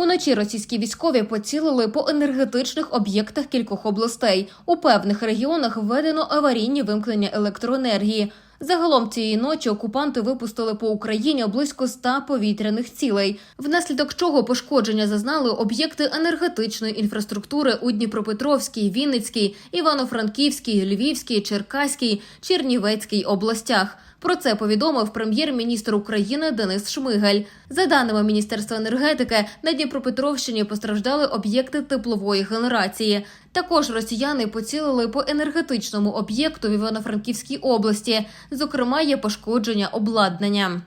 Уночі російські військові поцілили по енергетичних об'єктах кількох областей. У певних регіонах введено аварійні вимкнення електроенергії. Загалом цієї ночі окупанти випустили по Україні близько 100 повітряних цілей, внаслідок чого пошкодження зазнали об'єкти енергетичної інфраструктури у Дніпропетровській, Вінницькій, Івано-Франківській, Львівській, Черкаській, Чернівецькій областях. Про це повідомив прем'єр-міністр України Денис Шмигаль. За даними Міністерства енергетики, на Дніпропетровщині постраждали об'єкти теплової генерації. Також росіяни поцілили по енергетичному об'єкту в Івано-Франківській області. Зокрема, є пошкодження обладнання.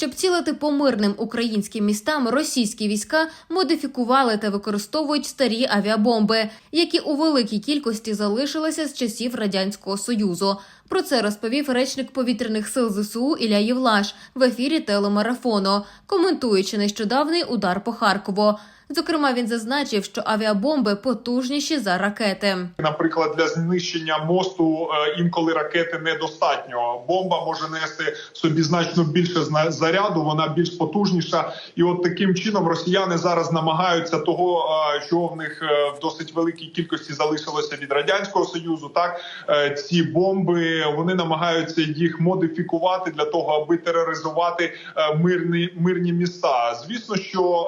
Щоб цілити по мирним українським містам, російські війська модифікували та використовують старі авіабомби, які у великій кількості залишилися з часів радянського союзу. Про це розповів речник повітряних сил ЗСУ Ілля Євлаш в ефірі телемарафону, коментуючи нещодавний удар по Харкову. Зокрема, він зазначив, що авіабомби потужніші за ракети. Наприклад, для знищення мосту е, інколи ракети недостатньо. Бомба може нести собі значно більше заряду, вона більш потужніша. І от таким чином росіяни зараз намагаються того, е, що в них е, в досить великій кількості залишилося від радянського союзу. Так ці бомби вони намагаються їх модифікувати для того, аби тероризувати мирні мирні міста. Звісно, що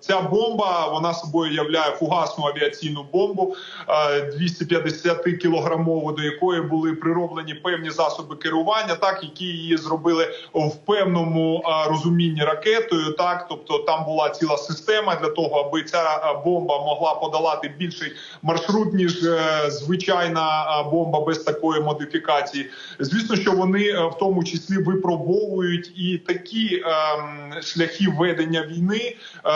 ця бомба вона собою являє фугасну авіаційну бомбу е, 250 кілограмову, до якої були прироблені певні засоби керування, так які її зробили в певному е, розумінні ракетою. Так, тобто там була ціла система для того, аби ця е, бомба могла подолати більший маршрут ніж е, звичайна е, бомба без такої модифікації. Звісно, що вони е, в тому числі випробовують і такі ем, шляхи ведення війни. Е,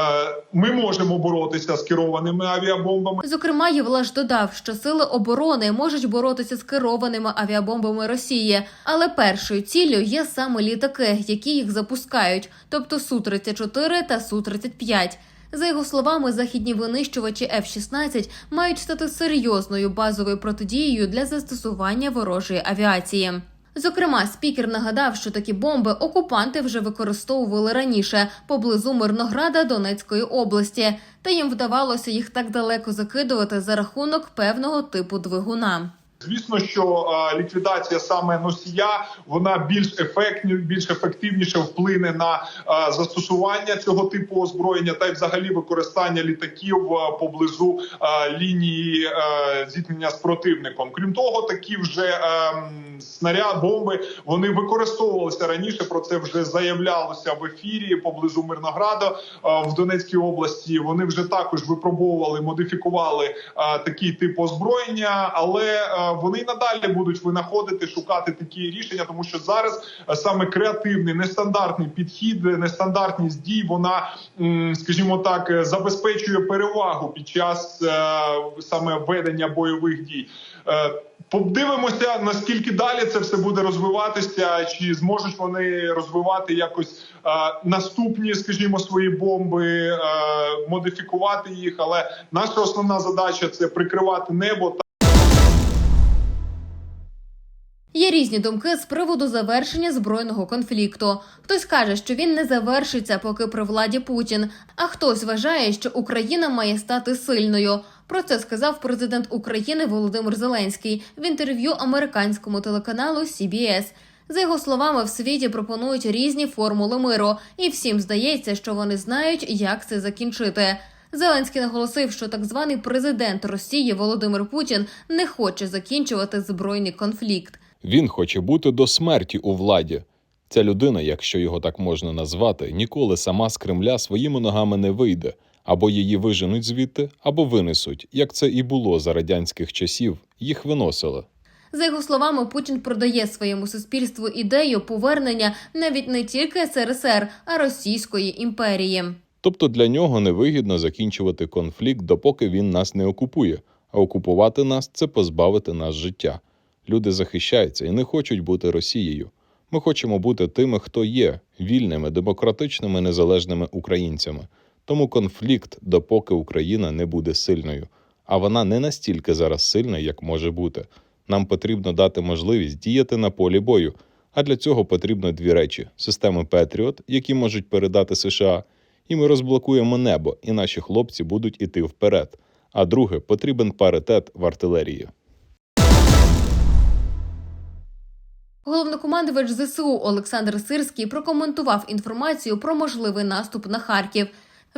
ми можемо боротися з керованими авіабомбами. Зокрема, Євлаш додав, що сили оборони можуть боротися з керованими авіабомбами Росії, але першою ціллю є саме літаки, які їх запускають, тобто су 34 та су 35 За його словами, західні винищувачі F-16 мають стати серйозною базовою протидією для застосування ворожої авіації. Зокрема, спікер нагадав, що такі бомби окупанти вже використовували раніше поблизу Мирнограда Донецької області, та їм вдавалося їх так далеко закидувати за рахунок певного типу двигуна. Звісно, що ліквідація саме носія вона більш ефектні, більш ефективніше вплине на застосування цього типу озброєння та й взагалі використання літаків поблизу лінії зіткнення з противником. Крім того, такі вже е, м, снаряд, бомби вони використовувалися раніше. Про це вже заявлялося в ефірі поблизу Мирнограда е, в Донецькій області. Вони вже також випробовували, модифікували е, такий тип озброєння, але е, вони й надалі будуть винаходити, шукати такі рішення, тому що зараз саме креативний, нестандартний підхід, нестандартність дій, вона, скажімо так, забезпечує перевагу під час саме ведення бойових дій. Подивимося, наскільки далі це все буде розвиватися, чи зможуть вони розвивати якось е, наступні, скажімо, свої бомби, е, модифікувати їх. Але наша основна задача це прикривати небо Є різні думки з приводу завершення збройного конфлікту. Хтось каже, що він не завершиться, поки при владі Путін. А хтось вважає, що Україна має стати сильною. Про це сказав президент України Володимир Зеленський в інтерв'ю американському телеканалу CBS. За його словами, в світі пропонують різні формули миру, і всім здається, що вони знають, як це закінчити. Зеленський наголосив, що так званий президент Росії Володимир Путін не хоче закінчувати збройний конфлікт. Він хоче бути до смерті у владі. Ця людина, якщо його так можна назвати, ніколи сама з Кремля своїми ногами не вийде, або її виженуть звідти, або винесуть, як це і було за радянських часів. Їх виносили. За його словами, Путін продає своєму суспільству ідею повернення навіть не тільки СРСР, а Російської імперії. Тобто для нього невигідно закінчувати конфлікт, допоки він нас не окупує. А окупувати нас це позбавити нас життя. Люди захищаються і не хочуть бути Росією. Ми хочемо бути тими, хто є вільними, демократичними, незалежними українцями. Тому конфлікт, допоки Україна не буде сильною. А вона не настільки зараз сильна, як може бути. Нам потрібно дати можливість діяти на полі бою, А для цього потрібно дві речі: системи Петріот, які можуть передати США, і ми розблокуємо небо, і наші хлопці будуть іти вперед. А друге, потрібен паритет в артилерії. Головнокомандувач ЗСУ Олександр Сирський прокоментував інформацію про можливий наступ на Харків.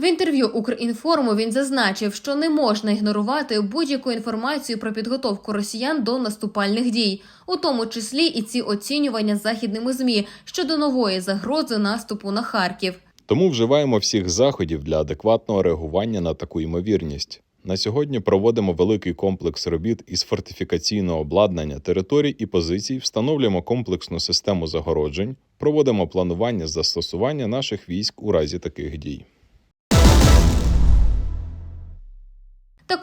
В інтерв'ю Укрінформу він зазначив, що не можна ігнорувати будь-яку інформацію про підготовку росіян до наступальних дій, у тому числі і ці оцінювання західними змі щодо нової загрози наступу на Харків. Тому вживаємо всіх заходів для адекватного реагування на таку ймовірність. На сьогодні проводимо великий комплекс робіт із фортифікаційного обладнання територій і позицій, встановлюємо комплексну систему загороджень, проводимо планування застосування наших військ у разі таких дій.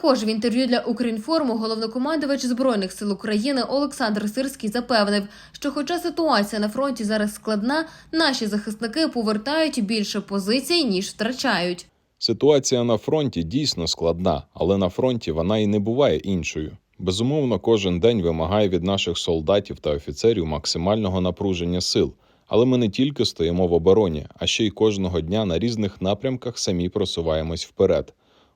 Також в інтерв'ю для Укрінформу головнокомандувач збройних сил України Олександр Сирський запевнив, що, хоча ситуація на фронті зараз складна, наші захисники повертають більше позицій ніж втрачають. Ситуація на фронті дійсно складна, але на фронті вона і не буває іншою. Безумовно, кожен день вимагає від наших солдатів та офіцерів максимального напруження сил. Але ми не тільки стоїмо в обороні, а ще й кожного дня на різних напрямках самі просуваємось вперед.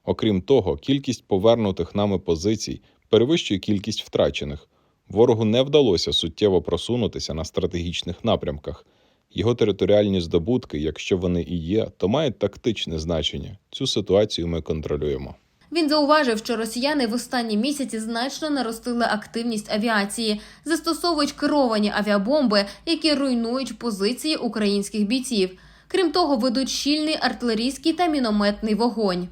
Окрім того, кількість повернутих нами позицій перевищує кількість втрачених. Ворогу не вдалося суттєво просунутися на стратегічних напрямках. Його територіальні здобутки, якщо вони і є, то мають тактичне значення. Цю ситуацію ми контролюємо. Він зауважив, що росіяни в останні місяці значно наростили активність авіації, застосовують керовані авіабомби, які руйнують позиції українських бійців. Крім того, ведуть щільний артилерійський та мінометний вогонь.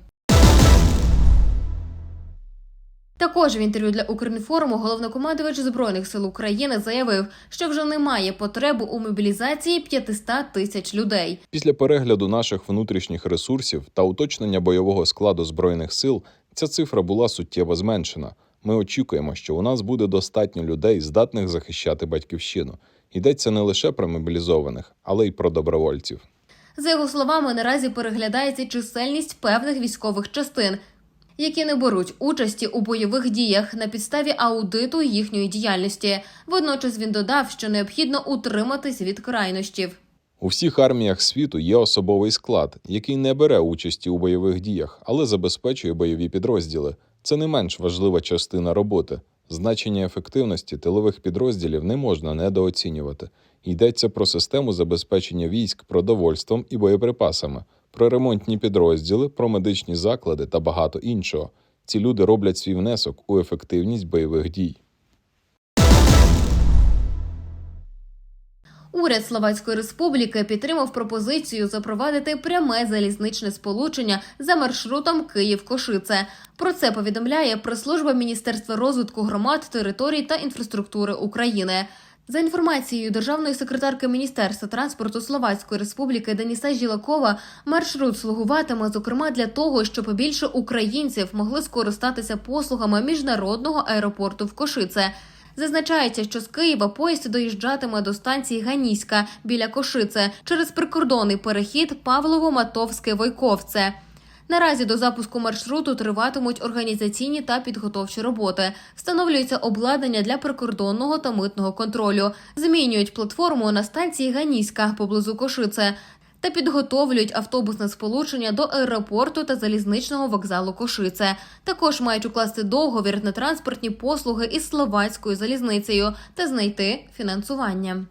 Також в інтерв'ю для Укрінформу головнокомандувач збройних сил України заявив, що вже немає потреби у мобілізації 500 тисяч людей. Після перегляду наших внутрішніх ресурсів та уточнення бойового складу збройних сил ця цифра була суттєво зменшена. Ми очікуємо, що у нас буде достатньо людей, здатних захищати батьківщину. Йдеться не лише про мобілізованих, але й про добровольців. За його словами, наразі переглядається чисельність певних військових частин, які не беруть участі у бойових діях на підставі аудиту їхньої діяльності. Водночас він додав, що необхідно утриматись від крайнощів. У всіх арміях світу є особовий склад, який не бере участі у бойових діях, але забезпечує бойові підрозділи. Це не менш важлива частина роботи. Значення ефективності тилових підрозділів не можна недооцінювати. Йдеться про систему забезпечення військ продовольством і боєприпасами, про ремонтні підрозділи, про медичні заклади та багато іншого. Ці люди роблять свій внесок у ефективність бойових дій. Уряд Словацької Республіки підтримав пропозицію запровадити пряме залізничне сполучення за маршрутом Київ-Кошице. Про це повідомляє прес-служба Міністерства розвитку громад, територій та інфраструктури України. За інформацією державної секретарки Міністерства транспорту Словацької Республіки Деніса Жілакова, маршрут слугуватиме зокрема для того, щоб більше українців могли скористатися послугами міжнародного аеропорту в Кошице. Зазначається, що з Києва поїзд доїжджатиме до станції Ганіська біля Кошице через прикордонний перехід Павлово-Матовське-Войковце. Наразі до запуску маршруту триватимуть організаційні та підготовчі роботи. Встановлюється обладнання для прикордонного та митного контролю. Змінюють платформу на станції Ганіська поблизу Кошице та підготовлюють автобусне сполучення до аеропорту та залізничного вокзалу Кошице. Також мають укласти договір на транспортні послуги із словацькою залізницею та знайти фінансування.